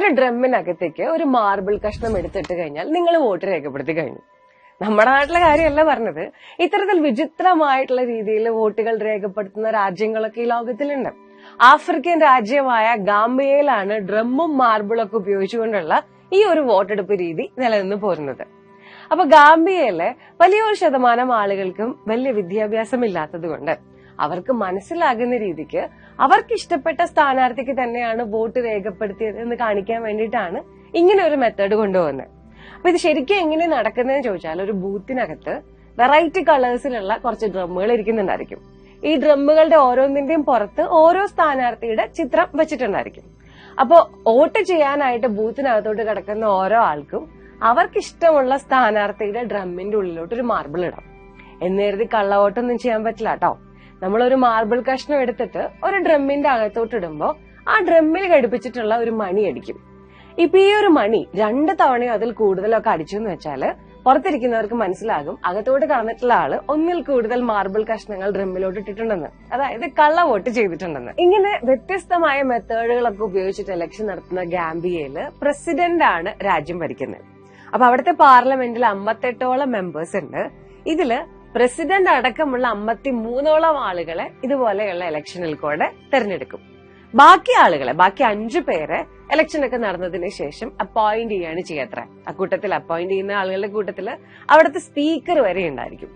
ഒരു ഡ്രമ്മിനകത്തേക്ക് ഒരു മാർബിൾ കഷ്ണം എടുത്തിട്ട് കഴിഞ്ഞാൽ നിങ്ങൾ വോട്ട് രേഖപ്പെടുത്തി കഴിഞ്ഞു. നമ്മുടെ നാട്ടിലെ കാര്യമല്ല പറഞ്ഞത്. ഇത്തരത്തിൽ വിചിത്രമായിട്ടുള്ള രീതിയിൽ വോട്ടുകൾ രേഖപ്പെടുത്തുന്ന രാജ്യങ്ങളൊക്കെ ഈ ലോകത്തിലുണ്ട്. ആഫ്രിക്കൻ രാജ്യമായ ഗാംബിയയിലാണ് ഡ്രമ്മും മാർബിളും ഒക്കെ ഉപയോഗിച്ചുകൊണ്ടുള്ള ഈ ഒരു വോട്ടെടുപ്പ് രീതി നിലനിന്ന് പോരുന്നത്. അപ്പൊ ഗാംബിയയിലെ വലിയൊരു ശതമാനം ആളുകൾക്കും വലിയ വിദ്യാഭ്യാസം ഇല്ലാത്തത് കൊണ്ട് അവർക്ക് മനസ്സിലാകുന്ന രീതിക്ക് അവർക്ക് ഇഷ്ടപ്പെട്ട സ്ഥാനാർത്ഥിക്ക് തന്നെയാണ് വോട്ട് രേഖപ്പെടുത്തിയത് എന്ന് കാണിക്കാൻ വേണ്ടിയിട്ടാണ് ഇങ്ങനെ ഒരു മെത്തേഡ് കൊണ്ടുപോകുന്നത്. അപ്പൊ ഇത് ശരിക്കും എങ്ങനെ നടക്കുന്നതെന്ന് ചോദിച്ചാൽ ഒരു ബൂത്തിനകത്ത് വെറൈറ്റി കളേഴ്സിലുള്ള കുറച്ച് ഡ്രമ്മുകൾ ഇരിക്കുന്നുണ്ടായിരിക്കും. ഈ ഡ്രമ്മുകളുടെ ഓരോന്നിന്റെയും പുറത്ത് ഓരോ സ്ഥാനാർത്ഥിയുടെ ചിത്രം വെച്ചിട്ടുണ്ടായിരിക്കും. അപ്പോ വോട്ട് ചെയ്യാനായിട്ട് ബൂത്തിനകത്തോട്ട് കിടക്കുന്ന ഓരോ ആൾക്കും അവർക്ക് ഇഷ്ടമുള്ള സ്ഥാനാർത്ഥിയുടെ ഡ്രമ്മിന്റെ ഉള്ളിലോട്ട് ഒരു മാർബിൾ ഇടാം. എന്ന് കരുതി കള്ളവോട്ടൊന്നും ചെയ്യാൻ പറ്റില്ല കേട്ടോ. നമ്മളൊരു മാർബിൾ കഷ്ണം എടുത്തിട്ട് ഒരു ഡ്രമ്മിന്റെ അകത്തോട്ട് ഇടുമ്പോൾ ആ ഡ്രമ്മിൽ ഘടിപ്പിച്ചിട്ടുള്ള ഒരു മണി അടിക്കും. ഇപ്പൊ ഈ ഒരു മണി രണ്ട് തവണയോ അതിൽ കൂടുതലൊക്കെ അടിച്ചു എന്ന് വെച്ചാൽ പുറത്തിരിക്കുന്നവർക്ക് മനസ്സിലാകും അകത്തോട്ട് കടന്നിട്ടുള്ള ആൾ ഒന്നിൽ കൂടുതൽ മാർബിൾ കഷ്ണങ്ങൾ ഡ്രമ്മിലോട്ട് ഇട്ടിട്ടുണ്ടെന്ന്. അതായത് കള്ള വോട്ട് ചെയ്തിട്ടുണ്ടെന്ന്. ഇങ്ങനെ വ്യത്യസ്തമായ മെത്തേഡുകളൊക്കെ ഉപയോഗിച്ചിട്ട് ഇലക്ഷൻ നടത്തുന്ന ഗാംബിയയിൽ പ്രസിഡന്റ് ആണ് രാജ്യം ഭരിക്കുന്നത്. അപ്പൊ അവിടുത്തെ പാർലമെന്റിൽ അമ്പത്തെട്ടോളം മെമ്പേഴ്സ് ഉണ്ട്. ഇതിൽ പ്രസിഡന്റ് അടക്കമുള്ള അമ്പത്തി മൂന്നോളം ആളുകളെ ഇതുപോലെയുള്ള ഇലക്ഷനിൽ കൂടെ തെരഞ്ഞെടുക്കും. ബാക്കി ആളുകളെ ബാക്കി അഞ്ചു പേരെ ഇലക്ഷൻ ഒക്കെ നടന്നതിന് ശേഷം അപ്പോയിന്റ് ചെയ്യാണ് ചെയ്യാത്ര അക്കൂട്ടത്തിൽ അപ്പോയിന്റ് ചെയ്യുന്ന ആളുകളുടെ കൂട്ടത്തിൽ അവിടുത്തെ സ്പീക്കർ വരെ ഉണ്ടായിരിക്കും.